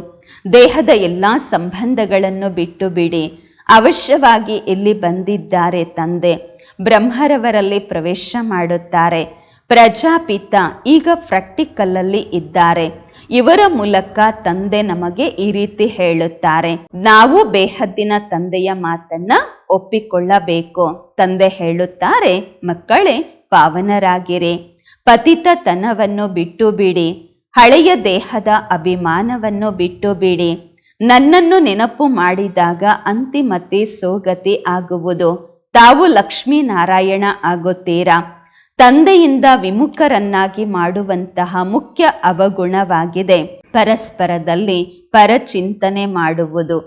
Speaker 1: ದೇಹದ ಎಲ್ಲ ಸಂಬಂಧಗಳನ್ನು ಬಿಟ್ಟು ಬಿಡಿ ಅವಶ್ಯವಾಗಿ ಇಲ್ಲಿ ಬಂದಿದ್ದಾರೆ ತಂದೆ. ಬ್ರಹ್ಮರವರಲ್ಲಿ ಪ್ರವೇಶ ಮಾಡುತ್ತಾರೆ. ಪ್ರಜಾಪಿತ, ಈಗ ಪ್ರಾಕ್ಟಿಕಲಲ್ಲಿ ಇದ್ದಾರೆ. ಇವರ ಮೂಲಕ ತಂದೆ ನಮಗೆ ಈ ರೀತಿ ಹೇಳುತ್ತಾರೆ. ನಾವು ಬೇಹದ್ದಿನ ತಂದೆಯ ಮಾತನ್ನ ಒಪ್ಪಿಕೊಳ್ಳಬೇಕು. ತಂದೆ ಹೇಳುತ್ತಾರೆ, ಮಕ್ಕಳೇ, ಪಾವನರಾಗಿರಿ. ಪತಿತತನವನ್ನು ಬಿಟ್ಟು ಬಿಡಿ ಹಳೆಯ ದೇಹದ ಅಭಿಮಾನವನ್ನು ಬಿಟ್ಟು ಬಿಡಿ ನನ್ನನ್ನು ನೆನಪು ಮಾಡಿದಾಗ ಅಂತಿಮತೆ ಸೋಗತಿ ಆಗುವುದು. ತಾವು ಲಕ್ಷ್ಮೀನಾರಾಯಣ ಆಗುತ್ತೀರಾ? ತಂದೆಯಿಂದ ವಿಮುಖರನ್ನಾಗಿ ಮಾಡುವಂತಹ ಮುಖ್ಯ ಅವಗುಣವಾಗಿದೆ. ಪರಸ್ಪರದಲ್ಲಿ ಪರಚಿಂತನೆ ಮಾಡುವುದು.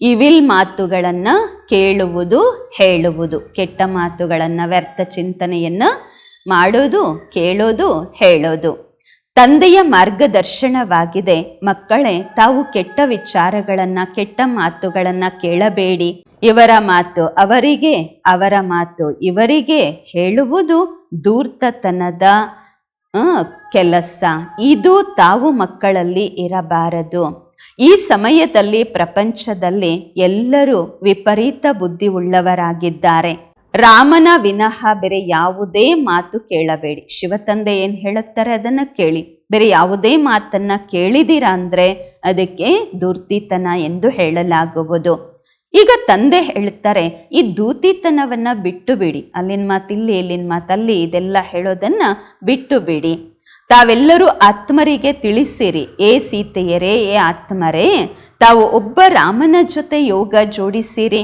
Speaker 1: ಇವಿಲ್ ಮಾತುಗಳನ್ನು ಕೇಳುವುದು, ಹೇಳುವುದು. ಕೆಟ್ಟ ಮಾತುಗಳನ್ನು ವ್ಯರ್ಥ ಚಿಂತನೆಯನ್ನು ಮಾಡೋದು ಕೇಳೋದು, ಹೇಳೋದು. ತಂದೆಯ ಮಾರ್ಗದರ್ಶನವಾಗಿದೆ. ಮಕ್ಕಳೇ, ತಾವು ಕೆಟ್ಟ ವಿಚಾರಗಳನ್ನ, ಕೆಟ್ಟ ಮಾತುಗಳನ್ನ ಕೇಳಬೇಡಿ. ಇವರ ಮಾತು ಅವರಿಗೆ, ಅವರ ಮಾತು ಇವರಿಗೆ ಹೇಳುವುದು ದೂರ್ತತನದ ಕೆಲಸ. ಇದು ತಾವು ಮಕ್ಕಳಲ್ಲಿ ಇರಬಾರದು. ಈ ಸಮಯದಲ್ಲಿ ಪ್ರಪಂಚದಲ್ಲಿ ಎಲ್ಲರೂ ವಿಪರೀತ ಬುದ್ಧಿ ಉಳ್ಳವರಾಗಿದ್ದಾರೆ ರಾಮನ ವಿನಃ ಬೇರೆ ಯಾವುದೇ ಮಾತು ಕೇಳಬೇಡಿ. ಶಿವತಂದೆ ಏನು ಹೇಳುತ್ತಾರೆ ಅದನ್ನ ಕೇಳಿ. ಬೇರೆ ಯಾವುದೇ ಮಾತನ್ನ ಕೇಳಿದಿರಾ ಅಂದರೆ ಅದಕ್ಕೆ ದುರ್ತಿತನ ಎಂದು ಹೇಳಲಾಗುವುದು. ಈಗ ತಂದೆ ಹೇಳ್ತಾರೆ, ಈ ದೂತಿತನವನ್ನ ಬಿಟ್ಟು ಬಿಡಿ ಅಲ್ಲಿನ ಮಾತಿಲ್ಲಿ ಇಲ್ಲಿನ ಮಾತಲ್ಲಿ ಇದೆಲ್ಲ ಹೇಳೋದನ್ನ ಬಿಟ್ಟು ಬಿಡಿ ತಾವೆಲ್ಲರೂ ಆತ್ಮರಿಗೆ ತಿಳಿಸಿರಿ. ಏ ಸೀತೆಯರೇ, ಏ ಆತ್ಮರೇ, ತಾವು ಒಬ್ಬ ರಾಮನ ಜೊತೆ ಯೋಗ ಜೋಡಿಸಿರಿ.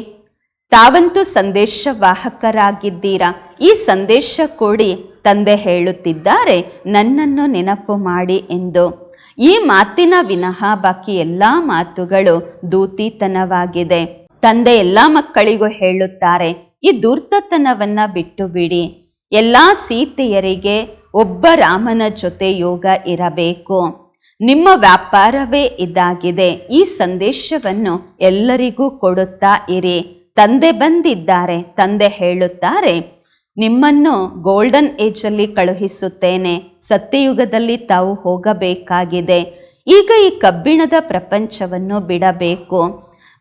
Speaker 1: ತಾವಂತೂ ಸಂದೇಶವಾಹಕರಾಗಿದ್ದೀರಾ? ಈ ಸಂದೇಶ ಕೊಡಿ, ತಂದೆ ಹೇಳುತ್ತಿದ್ದಾರೆ, ನನ್ನನ್ನು ನೆನಪು ಮಾಡಿ ಎಂದು. ಈ ಮಾತಿನ ವಿನಃ ಬಾಕಿ ಎಲ್ಲ ಮಾತುಗಳು ದೂತಿತನವಾಗಿದೆ. ತಂದೆ ಎಲ್ಲ ಮಕ್ಕಳಿಗೂ ಹೇಳುತ್ತಾರೆ, ಈ ಧೂರ್ತತನವನ್ನ ಬಿಟ್ಟು ಬಿಡಿ ಎಲ್ಲ ಸೀತೆಯರಿಗೆ ಒಬ್ಬ ರಾಮನ ಜೊತೆ ಯೋಗ ಇರಬೇಕು. ನಿಮ್ಮ ವ್ಯಾಪಾರವೇ ಇದಾಗಿದೆ. ಈ ಸಂದೇಶವನ್ನು ಎಲ್ಲರಿಗೂ ಕೊಡುತ್ತಾ ಇರಿ. ತಂದೆ ಬಂದಿದ್ದಾರೆ. ತಂದೆ ಹೇಳುತ್ತಾರೆ, ನಿಮ್ಮನ್ನು ಗೋಲ್ಡನ್ ಏಜ್ ಅಲ್ಲಿ ಕಳುಹಿಸುತ್ತೇನೆ. ಸತ್ಯಯುಗದಲ್ಲಿ ತಾವು ಹೋಗಬೇಕಾಗಿದೆ. ಈಗ ಈ ಕಬ್ಬಿಣದ ಪ್ರಪಂಚವನ್ನು ಬಿಡಬೇಕು.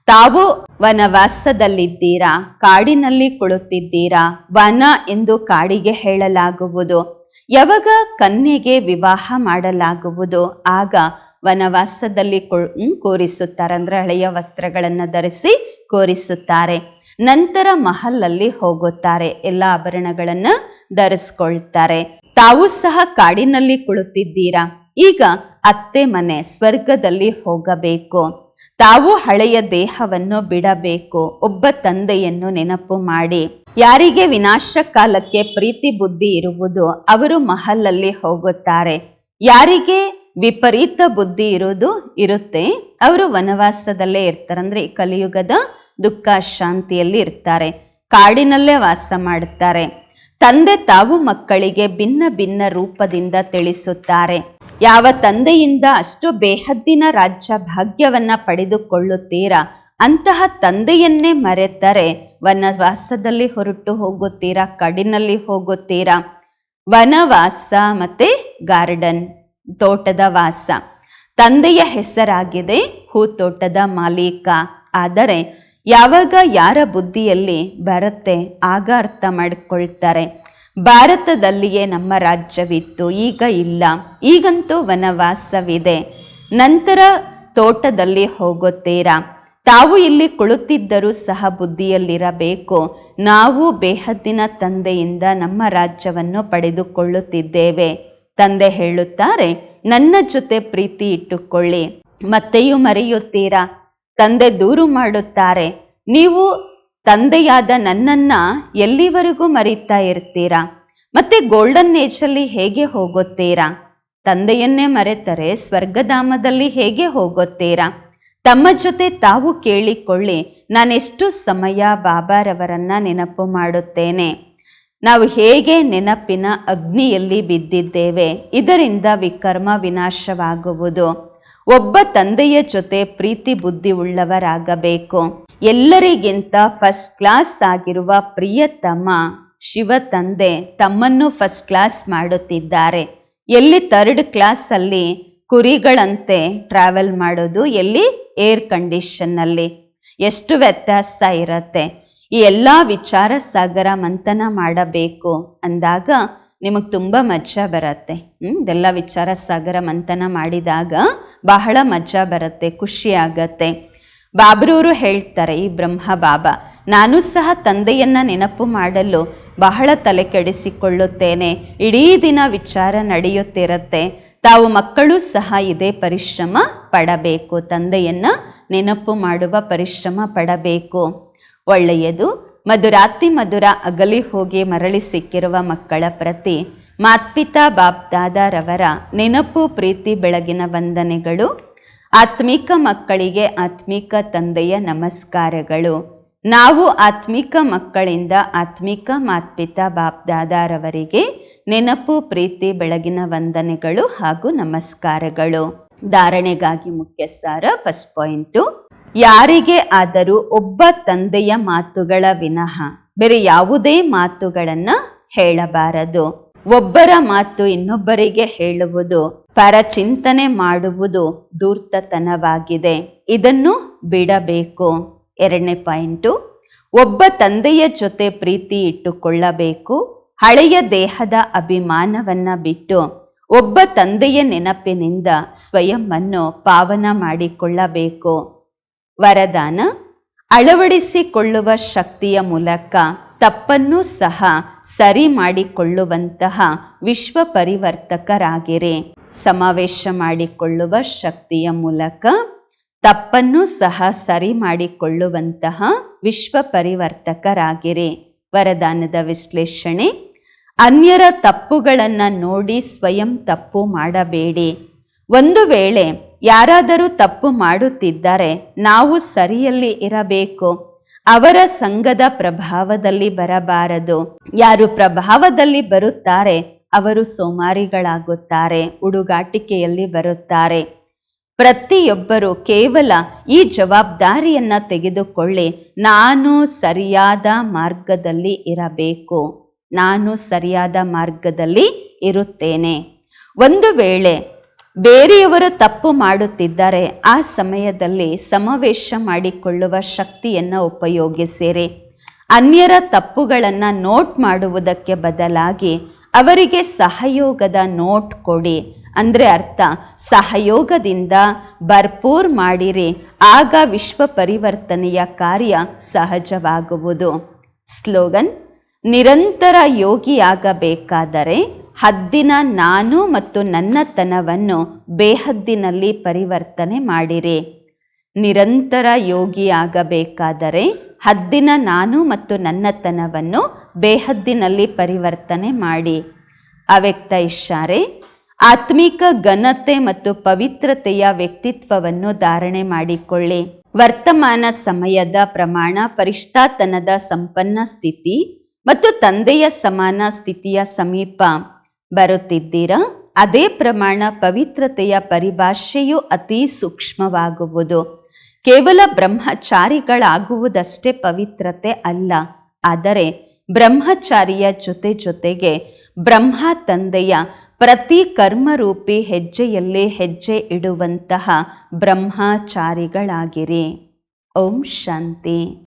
Speaker 1: ತಾವು ವನವಾಸದಲ್ಲಿದ್ದೀರಾ? ಕಾಡಿನಲ್ಲಿ ಕುಳಿತಿದ್ದೀರಾ? ವನ ಎಂದು ಕಾಡಿಗೆ ಹೇಳಲಾಗುವುದು. ಯಾವಾಗ ಕನ್ಯೆಗೆ ವಿವಾಹ ಮಾಡಲಾಗುವುದು? ಆಗ ವನವಾಸದಲ್ಲಿ ಕೂರಿಸುತ್ತಾರೆ ಅಂದ್ರೆ ಹಳೆಯ ವಸ್ತ್ರಗಳನ್ನು ಧರಿಸಿ ಕೂರಿಸುತ್ತಾರೆ. ನಂತರ ಮಹಲ್ಲಲ್ಲಿ ಹೋಗುತ್ತಾರೆ. ಎಲ್ಲ ಆಭರಣಗಳನ್ನು ಧರಿಸ್ಕೊಳ್ತಾರೆ. ತಾವು ಸಹ ಕಾಡಿನಲ್ಲಿ ಕುಳಿತಿದ್ದೀರಾ? ಈಗ ಅತ್ತೆ ಮನೆ ಸ್ವರ್ಗದಲ್ಲಿ ಹೋಗಬೇಕು. ತಾವು ಹಳೆಯ ದೇಹವನ್ನು ಬಿಡಬೇಕು. ಒಬ್ಬ ತಂದೆಯನ್ನು ನೆನಪು ಮಾಡಿ. ಯಾರಿಗೆ ವಿನಾಶ ಕಾಲಕ್ಕೆ ಪ್ರೀತಿ ಬುದ್ಧಿ ಇರುವುದು ಅವರು ಮಹಲ್ಲಲ್ಲಿ ಹೋಗುತ್ತಾರೆ. ಯಾರಿಗೆ ವಿಪರೀತ ಬುದ್ಧಿ ಇರುವುದು ಇರುತ್ತೆ, ಅವರು ವನವಾಸದಲ್ಲೇ ಇರ್ತಾರೆ ಅಂದ್ರೆ ಕಲಿಯುಗದ ದುಃಖ ಶಾಂತಿಯಲ್ಲಿ ಇರ್ತಾರೆ. ಕಾಡಿನಲ್ಲೇ ವಾಸ ಮಾಡುತ್ತಾರೆ. ತಂದೆ ತಾವು ಮಕ್ಕಳಿಗೆ ಭಿನ್ನ ಭಿನ್ನ ರೂಪದಿಂದ ತಿಳಿಸುತ್ತಾರೆ. ಯಾವ ತಂದೆಯಿಂದ ಅಷ್ಟು ಬೇಹದ್ದಿನ ರಾಜ್ಯ ಭಾಗ್ಯವನ್ನ ಪಡೆದುಕೊಳ್ಳುತ್ತೀರಾ? ಅಂತಹ ತಂದೆಯನ್ನೇ ಮರೆತರೆ ವನವಾಸದಲ್ಲಿ ಹೊರಟು ಹೋಗುತ್ತೀರಾ? ಕಡಿನಲ್ಲಿ ಹೋಗುತ್ತೀರಾ? ವನವಾಸ ಮತ್ತೆ ಗಾರ್ಡನ್, ತೋಟದ ವಾಸ. ತಂದೆಯ ಹೆಸರಾಗಿದೆ ಹೂತೋಟದ ಮಾಲೀಕ. ಆದರೆ ಯಾವಾಗ ಯಾರ ಬುದ್ಧಿಯಲ್ಲಿ ಬರುತ್ತೆ, ಆಗ ಅರ್ಥ ಮಾಡಿಕೊಳ್ತಾರೆ. ಭಾರತದಲ್ಲಿಯೇ ನಮ್ಮ ರಾಜ್ಯವಿತ್ತು, ಈಗ ಇಲ್ಲ. ಈಗಂತೂ ವನವಾಸವಿದೆ. ನಂತರ ತೋಟದಲ್ಲಿ ಹೋಗುತ್ತೀರಾ? ತಾವು ಇಲ್ಲಿ ಕುಳಿತಿದ್ದರೂ ಸಹ ಬುದ್ಧಿಯಲ್ಲಿರಬೇಕು. ನಾವು ಬೇಹದ್ದಿನ ತಂದೆಯಿಂದ ನಮ್ಮ ರಾಜ್ಯವನ್ನು ಪಡೆದುಕೊಳ್ಳುತ್ತಿದ್ದೇವೆ. ತಂದೆ ಹೇಳುತ್ತಾರೆ, ನನ್ನ ಜೊತೆ ಪ್ರೀತಿ ಇಟ್ಟುಕೊಳ್ಳಿ. ಮತ್ತೆಯೂ ಮರೆಯುತ್ತೀರಾ? ತಂದೆ ದೂರು ಮಾಡುತ್ತಾರೆ. ನೀವು ತಂದೆಯಾದ ನನ್ನನ್ನ ಎಲ್ಲಿವರೆಗೂ ಮರೀತಾ ಇರ್ತೀರಾ? ಮತ್ತೆ ಗೋಲ್ಡನ್ ಏಜಲ್ಲಿ ಹೇಗೆ ಹೋಗುತ್ತೀರಾ? ತಂದೆಯನ್ನೇ ಮರೆತರೆ ಸ್ವರ್ಗಧಾಮದಲ್ಲಿ ಹೇಗೆ ಹೋಗುತ್ತೀರಾ? ತಮ್ಮ ಜೊತೆ ತಾವು ಕೇಳಿಕೊಳ್ಳಿ. ನಾನೆಷ್ಟು ಸಮಯ ಬಾಬಾರವರನ್ನ ನೆನಪು ಮಾಡುತ್ತೇನೆ. ನಾವು ಹೇಗೆ ನೆನಪಿನ ಅಗ್ನಿಯಲ್ಲಿ ಬಿದ್ದಿದ್ದೇವೆ, ಇದರಿಂದ ವಿಕರ್ಮ ವಿನಾಶವಾಗುವುದು. ಒಬ್ಬ ತಂದೆಯ ಜೊತೆ ಪ್ರೀತಿ ಬುದ್ಧಿ ಉಳ್ಳವರಾಗಬೇಕು. ಎಲ್ಲರಿಗಿಂತ ಫಸ್ಟ್ ಕ್ಲಾಸ್ ಆಗಿರುವ ಪ್ರಿಯತಮ ಶಿವ ತಂದೆ ತಮ್ಮನ್ನು ಫಸ್ಟ್ ಕ್ಲಾಸ್ ಮಾಡುತ್ತಿದ್ದಾರೆ. ಎಲ್ಲಿ ಥರ್ಡ್ ಕ್ಲಾಸಲ್ಲಿ ಕುರಿಗಳಂತೆ ಟ್ರಾವೆಲ್ ಮಾಡೋದು, ಎಲ್ಲಿ ಏರ್ ಕಂಡೀಷನ್ನಲ್ಲಿ ಎಷ್ಟು ವ್ಯತ್ಯಾಸ ಇರತ್ತೆ? ಈ ಎಲ್ಲ ವಿಚಾರ ಸಾಗರ ಮಂಥನ ಮಾಡಬೇಕು ಅಂದಾಗ ನಿಮಗೆ ತುಂಬ ಮಜಾ ಬರುತ್ತೆ. ಹ್ಞೂ ಇದೆಲ್ಲ ವಿಚಾರ ಸಾಗರ ಮಂಥನ ಮಾಡಿದಾಗ ಬಹಳ ಮಜಾ ಬರುತ್ತೆ, ಖುಷಿ ಆಗತ್ತೆ. ಬಾಬ್ರವರು ಹೇಳ್ತಾರೆ, ಈ ಬ್ರಹ್ಮ ಬಾಬಾ, ನಾನು ಸಹ ತಂದೆಯನ್ನ ನೆನಪು ಮಾಡಲು ಬಹಳ ತಲೆ ಕೆಡಿಸಿಕೊಳ್ಳುತ್ತೇನೆ. ಇಡೀ ದಿನ ವಿಚಾರ ನಡೆಯುತ್ತಿರುತ್ತೆ. ತಾವು ಮಕ್ಕಳು ಸಹ ಇದೇ ಪರಿಶ್ರಮ ಪಡಬೇಕು. ತಂದೆಯನ್ನ ನೆನಪು ಮಾಡುವ ಪರಿಶ್ರಮ ಪಡಬೇಕು. ಒಳ್ಳೆಯದು, ಮಧುರಾತಿ ಮಧುರ ಅಗಲಿ ಹೋಗಿ ಮರಳಿ ಸಿಕ್ಕಿರುವ ಮಕ್ಕಳ ಪ್ರತಿ ಮಾತ್ಪಿತಾ ಬಾಪ್ದಾದಾರವರ ನೆನಪು, ಪ್ರೀತಿ, ಬೆಳಗಿನ ವಂದನೆಗಳು. ಆತ್ಮಿಕ ಮಕ್ಕಳಿಗೆ ಆತ್ಮಿಕ ತಂದೆಯ ನಮಸ್ಕಾರಗಳು. ನಾವು ಆತ್ಮಿಕ ಮಕ್ಕಳಿಂದ ಆತ್ಮಿಕ ಮಾತ್ಪಿತಾ ಬಾಪ್ದಾದಾರವರಿಗೆ ನೆನಪು, ಪ್ರೀತಿ, ಬೆಳಗಿನ ವಂದನೆಗಳು ಹಾಗೂ ನಮಸ್ಕಾರಗಳು. ಧಾರಣೆಗಾಗಿ ಮುಖ್ಯ ಸಾರ ಫಸ್ಟ್ ಪಾಯಿಂಟು. ಯಾರಿಗೆ ಆದರೂ ಒಬ್ಬ ತಂದೆಯ ಮಾತುಗಳ ವಿನಃ, ಬೇರೆ ಯಾವುದೇ ಮಾತುಗಳನ್ನು ಹೇಳಬಾರದು. ಒಬ್ಬರ ಮಾತು ಇನ್ನೊಬ್ಬರಿಗೆ ಹೇಳುವುದು, ಪರಚಿಂತನೆ ಮಾಡುವುದು ಧೂರ್ತತನವಾಗಿದೆ. ಇದನ್ನು ಬಿಡಬೇಕು. ಎರಡನೇ ಪಾಯಿಂಟು, ಒಬ್ಬ ತಂದೆಯ ಜೊತೆ ಪ್ರೀತಿ ಇಟ್ಟುಕೊಳ್ಳಬೇಕು. ಹಳೆಯ ದೇಹದ ಅಭಿಮಾನವನ್ನ ಬಿಟ್ಟು ಒಬ್ಬ ತಂದೆಯ ನೆನಪಿನಿಂದ ಸ್ವಯಂವನ್ನು ಪಾವನ ಮಾಡಿಕೊಳ್ಳಬೇಕು. ವರದಾನ, ಅಳವಡಿಸಿಕೊಳ್ಳುವ ಶಕ್ತಿಯ ಮೂಲಕ ತಪ್ಪನ್ನು ಸಹ ಸರಿ ಮಾಡಿಕೊಳ್ಳುವಂತಹ ವಿಶ್ವ ಪರಿವರ್ತಕರಾಗಿರಿ ಸಮಾವೇಶ ಮಾಡಿಕೊಳ್ಳುವ ಶಕ್ತಿಯ ಮೂಲಕ ತಪ್ಪನ್ನು ಸಹ ಸರಿ ಮಾಡಿಕೊಳ್ಳುವಂತಹ ವಿಶ್ವ ಪರಿವರ್ತಕರಾಗಿರಿ ವರದಾನದ ವಿಶ್ಲೇಷಣೆ, ಅನ್ಯರ ತಪ್ಪುಗಳನ್ನು ನೋಡಿ ಸ್ವಯಂ ತಪ್ಪು ಮಾಡಬೇಡಿ. ಒಂದು ವೇಳೆ ಯಾರಾದರೂ ತಪ್ಪು ಮಾಡುತ್ತಿದ್ದರೆ, ನಾವು ಸರಿಯಲ್ಲಿ ಇರಬೇಕು. ಅವರ ಸಂಘದ ಪ್ರಭಾವದಲ್ಲಿ ಬರಬಾರದು. ಯಾರು ಪ್ರಭಾವದಲ್ಲಿ ಬರುತ್ತಾರೆ, ಅವರು ಸೋಮಾರಿಗಳಾಗುತ್ತಾರೆ, ಉಡುಗಾಟಿಕೆಯಲ್ಲಿ ಬರುತ್ತಾರೆ. ಪ್ರತಿಯೊಬ್ಬರು ಕೇವಲ ಈ ಜವಾಬ್ದಾರಿಯನ್ನು ತೆಗೆದುಕೊಳ್ಳಿ, ನಾನು ಸರಿಯಾದ ಮಾರ್ಗದಲ್ಲಿ ಇರಬೇಕು. ನಾನು ಸರಿಯಾದ ಮಾರ್ಗದಲ್ಲಿ ಇರುತ್ತೇನೆ. ಒಂದು ವೇಳೆ ಬೇರೆಯವರು ತಪ್ಪು ಮಾಡುತ್ತಿದ್ದಾರೆ, ಆ ಸಮಯದಲ್ಲಿ ಸಮಾವೇಶ ಮಾಡಿಕೊಳ್ಳುವ ಶಕ್ತಿಯನ್ನು ಉಪಯೋಗಿಸಿರಿ. ಅನ್ಯರ ತಪ್ಪುಗಳನ್ನು ನೋಟ್ ಮಾಡುವುದಕ್ಕೆ ಬದಲಾಗಿ ಅವರಿಗೆ ಸಹಯೋಗದ ನೋಟ್ ಕೊಡಿ. ಅಂದರೆ ಅರ್ಥ, ಸಹಯೋಗದಿಂದ ಭರ್ಪೂರ್ ಮಾಡಿರಿ, ಆಗ ವಿಶ್ವ ಪರಿವರ್ತನೆಯ ಕಾರ್ಯ ಸಹಜವಾಗುವುದು. ಸ್ಲೋಗನ್, ನಿರಂತರ ಯೋಗಿಯಾಗಬೇಕಾದರೆ ಹದ್ದಿನ ನಾನು ಮತ್ತು ನನ್ನತನವನ್ನು ಬೇಹದ್ದಿನಲ್ಲಿ ಪರಿವರ್ತನೆ ಮಾಡಿರಿ. ನಿರಂತರ ಯೋಗಿಯಾಗಬೇಕಾದರೆ ಹದ್ದಿನ ನಾನು ಮತ್ತು ನನ್ನತನವನ್ನು ಬೇಹದ್ದಿನಲ್ಲಿ ಪರಿವರ್ತನೆ ಮಾಡಿ. ಅವ್ಯಕ್ತ ಇಶಾರೆ ಆತ್ಮಿಕ ಘನತೆ ಮತ್ತು ಪವಿತ್ರತೆಯ ವ್ಯಕ್ತಿತ್ವವನ್ನು ಧಾರಣೆ ಮಾಡಿಕೊಳ್ಳಿ. ವರ್ತಮಾನ ಸಮಯದ ಪ್ರಮಾಣ, ಪರಿಷ್ಠಾತನದ ಸಂಪನ್ನ ಸ್ಥಿತಿ ಮತ್ತು ತಂದೆಯ ಸಮಾನ ಸ್ಥಿತಿಯ ಸಮೀಪ. ಬರುತ್ತಿದ್ದೀರಾ? ಅದೇ ಪ್ರಮಾಣ ಪವಿತ್ರತೆಯ ಪರಿಭಾಷೆಯು ಅತಿ ಸೂಕ್ಷ್ಮವಾಗುವುದು. ಕೇವಲ ಬ್ರಹ್ಮಚಾರಿಗಳಾಗುವುದಷ್ಟೇ ಪವಿತ್ರತೆ ಅಲ್ಲ. ಆದರೆ ಬ್ರಹ್ಮಚಾರಿಯ ಜೊತೆ ಜೊತೆಗೆ ಬ್ರಹ್ಮ ತಂದೆಯ ಪ್ರತಿ ಕರ್ಮರೂಪಿ ಹೆಜ್ಜೆಯಲ್ಲಿ ಹೆಜ್ಜೆ ಇಡುವಂತಹ ಬ್ರಹ್ಮಚಾರಿಗಳಾಗಿರಿ. ಓಂ ಶಾಂತಿ.